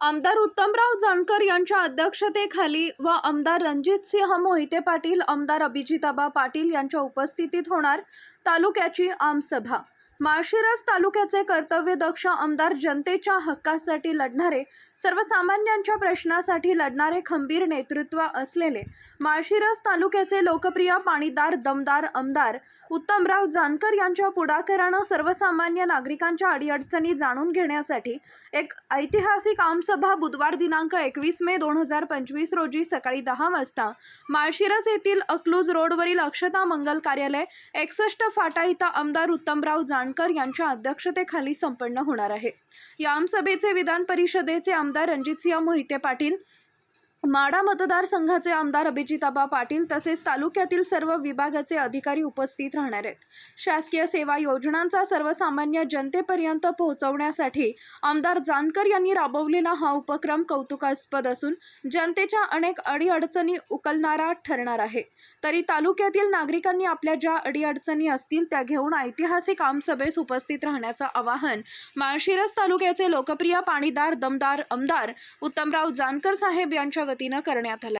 आमदार उत्तमराव जानकर यांच्या अध्यक्षतेखाली व आमदार रणजितसिंह मोहिते पाटील आमदार अभिजिताबा पाटील यांच्या उपस्थितीत होणार तालुक्याची आमसभा. माळशिरस तालुक्याचे कर्तव्यदक्ष आमदार जनतेच्या हक्कासाठी लढणारे सर्वसामान्यांच्या प्रश्नासाठी लढणारे खंबीर नेतृत्व असलेले माळशिरस तालुक्याचे लोकप्रिय पाणीदार दमदार आमदार उत्तमराव जानकर यांच्या पुढाकारानं सर्वसामान्य नागरिकांच्या अडीअडचणी जाणून घेण्यासाठी एक ऐतिहासिक आमसभा बुधवार दिनांक एकवीस मे दोन हजार पंचवीस रोजी सकाळी दहा वाजता माळशिरस येथील अकलूज रोडवरील अक्षता मंगल कार्यालय एकसष्ट फाटा इथं आमदार उत्तमराव जानकर यांच्या अध्यक्षतेखाली संपन्न होणार आहे. या आमसभेचे विधान परिषदेचे आमदार रणजितसिंह मोहिते पाटील माडा मतदारसंघाचे आमदार अभिजिताबा पाटील तसेच तालुक्यातील सर्व विभागाचे अधिकारी उपस्थित राहणार आहेत. शासकीय सेवा योजनांचा सर्वसामान्य जनतेपर्यंत पोहोचवण्यासाठी आमदार जानकर यांनी राबवलेला हा उपक्रम कौतुकास्पद असून जनतेच्या अनेक अडीअडचणी उकलणारा ठरणार आहे. तरी तालुक्यातील नागरिकांनी आपल्या ज्या अडीअडचणी असतील त्या घेऊन ऐतिहासिक आमसभेस उपस्थित राहण्याचं आवाहन माळशिरस तालुक्याचे लोकप्रिय पाणीदार दमदार आमदार उत्तमराव जानकर साहेब यांच्या वतीनं करण्यात आला.